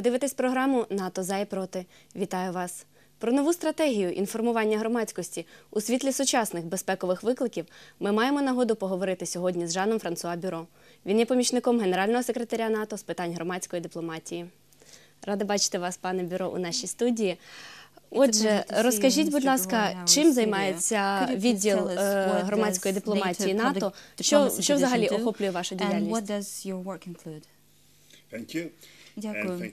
Ви дивитесь програму НАТО за і проти. Вітаю вас. Про нову стратегію інформування громадськості у світлі сучасних безпекових викликів ми маємо нагоду поговорити сьогодні з Жаном Франсуа Бюро. Він є помічником генерального секретаря НАТО з питань громадської дипломатії. Рада бачити вас, пане бюро, у нашій студії. Отже, розкажіть, будь ласка, чим займається відділ е, громадської дипломатії НАТО? Що, що взагалі охоплює вашу діяльність? Дякую.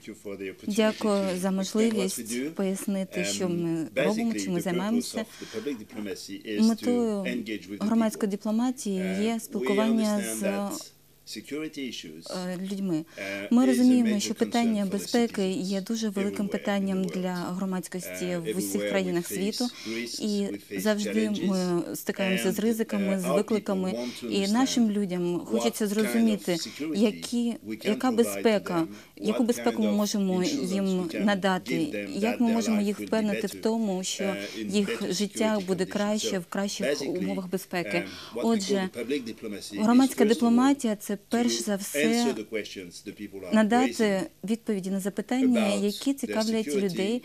Дякую за можливість пояснити, що ми Um, робимо, чим ми займаємося. Метою громадської дипломатії Uh, є спілкування з е, людьми. uh, Ми розуміємо, що питання безпеки є дуже великим питанням для громадськості Uh, в усіх країнах світу, і завжди ми стикаємося з ризиками, uh, з викликами. І нашим людям хочеться зрозуміти, які, яка безпека, яку безпеку ми можемо їм надати, як ми можемо їх впевнити в тому, що uh, їх життя буде краще в кращих умовах безпеки. um, Отже, громадська дипломатія це перш за все надати відповіді на запитання, які цікавлять людей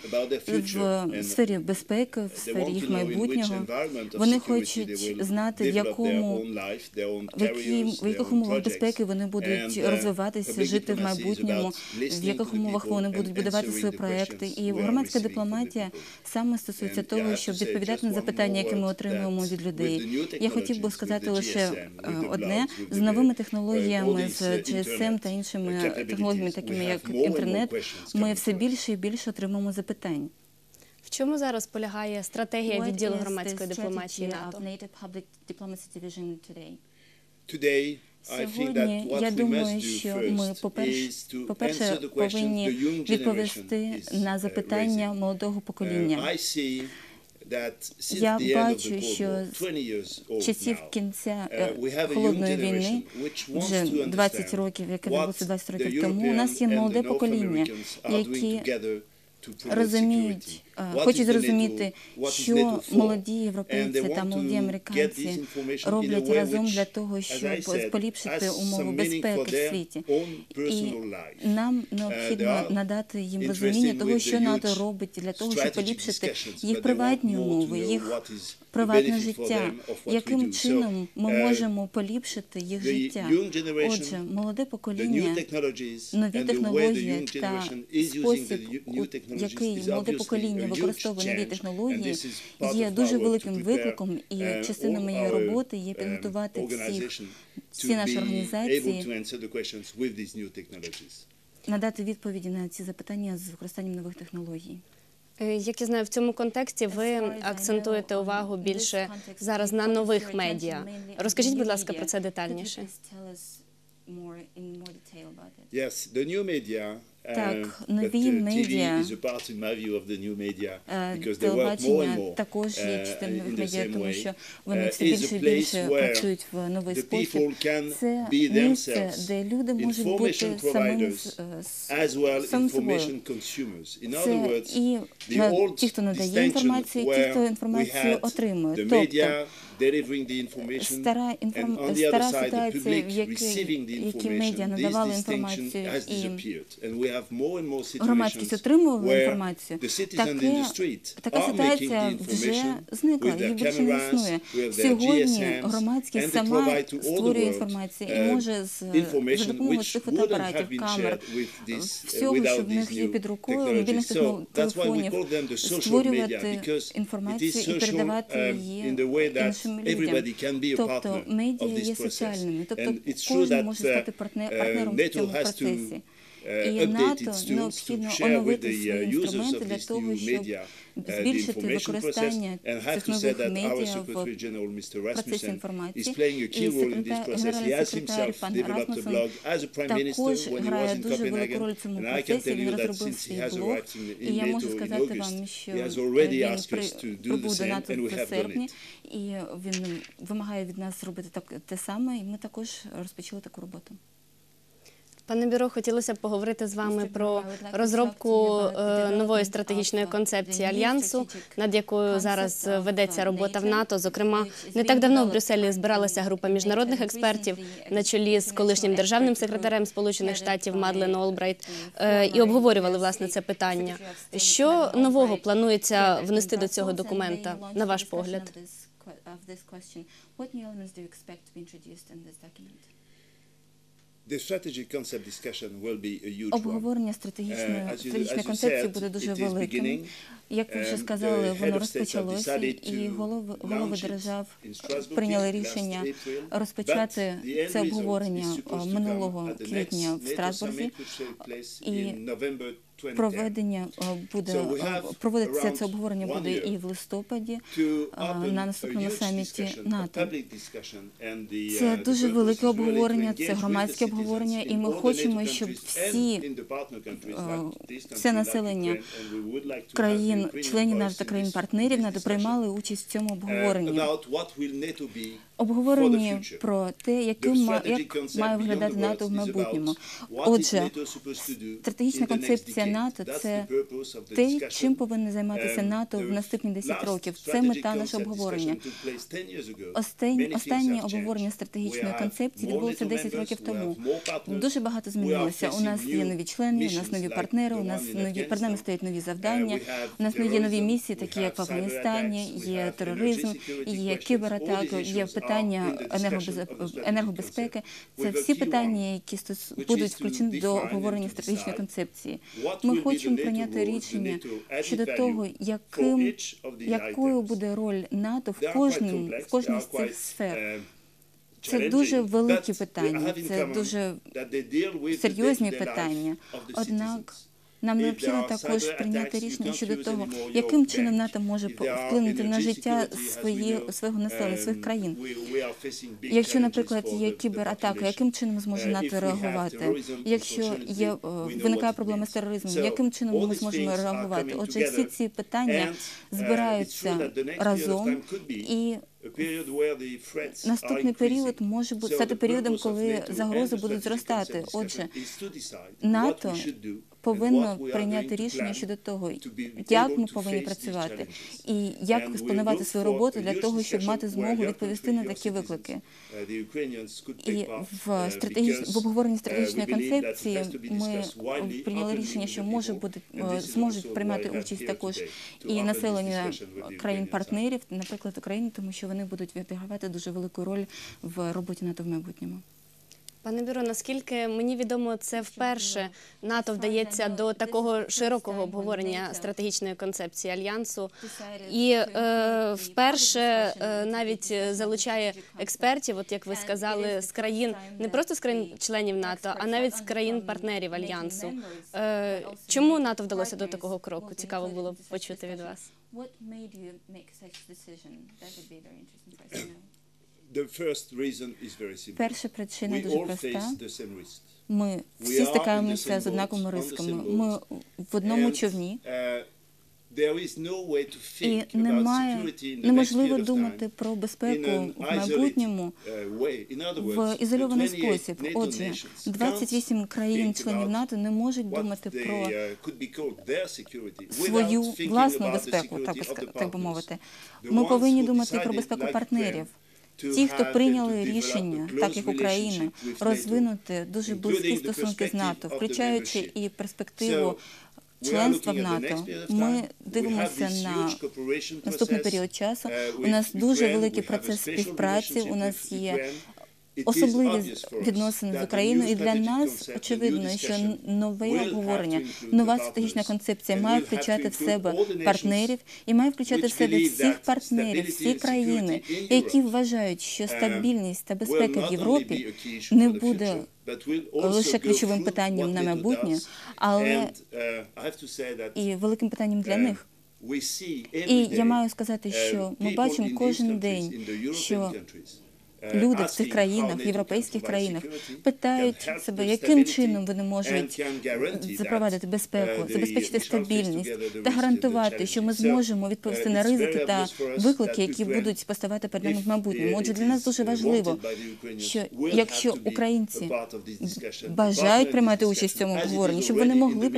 в сфері безпеки, в сфері їх майбутнього. Вони хочуть знати, в якому в якій- в яких умовах безпеки вони будуть uh, розвиватися, жити в майбутньому, в яких умовах вони будуть будувати свої проекти. І громадська дипломатія саме стосується того, щоб відповідати на запитання, які ми отримуємо від людей. Я хотів би сказати лише е, одне з новими технологіями, these, з uh, GSM та іншими технологіями, такими як інтернет. Ми все більше і більше отримуємо запитань. В чому зараз полягає стратегія відділу громадської дипломатії НАТО? today? Today, I think that Сьогодні я думаю, що ми the questions повинні відповісти на uh, запитання молодого покоління. Я бачу, що з 20 years old часів кінця uh, е, холодної війни, вже to 20 understand років, яке відбулося 20 the років тому, у нас є молоде покоління, які розуміють, е, хочуть зрозуміти, що молоді європейці та молоді американці роблять разом для того, щоб поліпшити умови for безпеки в світі. І нам необхідно надати їм розуміння того, що НАТО робить для того, щоб поліпшити їх приватні умови, їх приватне життя, яким чином ми uh, можемо поліпшити їх життя. Отже, молоде покоління, нові технології та спосіб, який молоде покоління huge використовує нові технології, є дуже великим викликом, і uh, частина моєї роботи є um, підготувати всіх, всі наші організації, надати відповіді на ці запитання з використанням нових технологій. Е, Як я знаю, в цьому контексті ви акцентуєте увагу більше зараз на нових медіа. Розкажіть, будь ласка, про це детальніше. More in more detail about it? Yes, the new media. Так, uh, нові uh, медіа. Е, Телебачення також є uh, частиною медіа, тому що вони Uh, все більше і більше працюють в новий спосіб. Це місце, де люди можуть бути самими е, собою. Це і ті, хто надає інформацію, і ті, хто інформацію отримує. Тобто стара, інформ... стара ситуація, в якій, які медіа надавали інформацію і громадськість отримувала інформацію. Таке, така ситуація вже зникла, її більше не існує. Сьогодні громадськість сама створює інформацію і uh, може з за допомогою цих фотоапаратів, камер, uh, всього, що в них є під рукою, мобільних телефонів, створювати інформацію і передавати um, її that іншим людям. everybody can be a Тобто partner of медіа this є process. соціальними, тобто And it's true кожен that може uh, стати партнер, uh, партнером в NATO цьому has to процесі. Uh, І НАТО необхідно оновити свої інструменти для того, щоб the збільшити використання цих нових медіа в процесі інформації. І секретар. Генеральний секретар пан Расмусен також грає дуже велику роль в цьому процесі. Він розробив свій блог, і я можу сказати вам, що already він прибув до НАТО в серпні, і він вимагає від нас зробити так те саме, і ми також розпочали таку роботу. Пане бюро, хотілося б поговорити з вами про розробку е, нової стратегічної uh, концепції альянсу, над якою зараз ведеться uh, робота в НАТО. Зокрема, не так давно в Брюсселі збиралася група міжнародних експертів на чолі з колишнім державним секретарем Сполучених Штатів Мадлен Олбрайт е, і обговорювали власне це питання. Що нового планується внести до цього документа, на ваш погляд? of this que- of this question. What new elements do you expect to be introduced in this document? Обговорення стратегічної Е, стратегічної концепції буде дуже великим. Як ви вже сказали, воно states have розпочалося, і голови, голови держав Strasbourg прийняли рішення розпочати це обговорення е, минулого квітня в Страсбурзі. І in November 2010. Проведення е, буде е, around це обговорення буде і в листопаді. е, на наступному саміті НАТО. Це uh, дуже велике обговорення, це громадське обговорення, і ми хочемо, щоб всі, е, все населення країн, членів НАТО та країн партнерів НАТО приймали участь в цьому Uh, обговоренні. Future. про те, яким як має виглядати НАТО в майбутньому. Отже, стратегічна концепція. НАТО це те, чим повинне займатися Um, НАТО в наступні 10 last років. Це мета нашого обговорення. discussion took place 10 years ago. Остань- Many things Останнє have обговорення стратегічної концепції відбулося NATO 10 members, років тому. Дуже багато змінилося. У нас є нові члени, у нас нові партнери, у нас нові перед нами стоять нові Uh, завдання. У нас є нові місії, такі як в Афганістані, є тероризм, є кібератаки, є are питання енергобезпеки. Це всі питання, які будуть включені до обговорення стратегічної концепції. Ми хочемо прийняти рішення щодо того, яким якою буде роль НАТО в кожній в кожній з цих сфер. uh, Це дуже великі питання, це дуже серйозні питання. Однак. Нам необхідно також прийняти рішення щодо того, яким чином. НАТО може вплинути на життя свої, свого населення, своїх um, країн. Якщо, наприклад, є кібератака, яким чином зможе Uh, НАТО реагувати? Якщо є е, виникає проблема з тероризмом, яким чином ми зможемо реагувати? Отже, всі ці питання uh, збираються разом і Наступний період може бу- So стати періодом, коли загрози будуть зростати. Отже, НАТО повинно прийняти рішення щодо того, як ми повинні працювати і як спланувати свою роботу для того, щоб мати змогу відповісти на такі виклики. І в uh, стратегіч... в обговоренні стратегічної концепції ми прийняли рішення, що може бути is зможуть приймати участь також і населення країн-партнерів, наприклад, України, тому що вони будуть відігравати дуже велику роль в роботі НАТО в майбутньому. Пане бюро, наскільки мені відомо, це вперше НАТО вдається до такого широкого обговорення стратегічної концепції альянсу, і е, вперше е, навіть залучає експертів, от як ви сказали, з країн не просто з країн-членів НАТО, а навіть з країн-партнерів альянсу. Е, чому НАТО вдалося до такого кроку? Цікаво було б почути від вас. What made you make such decision? That would be very interesting for us to know. Перша причина дуже проста. Ми всі стикаємося з однаковими same Ми в одному човні, uh, і немає неможливо думати про безпеку в майбутньому uh, в ізольований the 28 спосіб. Отже, nations 28 can't країн-членів НАТО не можуть думати про uh, свою власну безпеку, так, би мовити. Ми повинні думати про безпеку партнерів. Ті, хто прийняли рішення, так як Україна, розвинути дуже близькі стосунки з НАТО, включаючи і перспективу членства в НАТО. Ми дивимося на наступний період часу. uh, У нас дуже великий процес співпраці. У нас є особливі відносини з Україною, і для нас очевидно, що нове обговорення, нова стратегічна концепція має включати в себе партнерів і має включати в себе всіх партнерів, всі країни, які вважають, що uh, стабільність та безпека в Європі не буде лише ключовим питанням на майбутнє, але uh, і великим питанням для uh, них. І я маю сказати, uh, що ми бачимо кожен день, що uh, люди в цих країнах, в європейських країнах, питають себе, яким чином вони можуть запровадити безпеку, забезпечити стабільність та гарантувати, що ми зможемо відповісти на ризики та виклики, які будуть поставати перед нами в майбутньому. Отже, для нас дуже важливо, що якщо українці бажають приймати участь в цьому обговоренні, щоб вони могли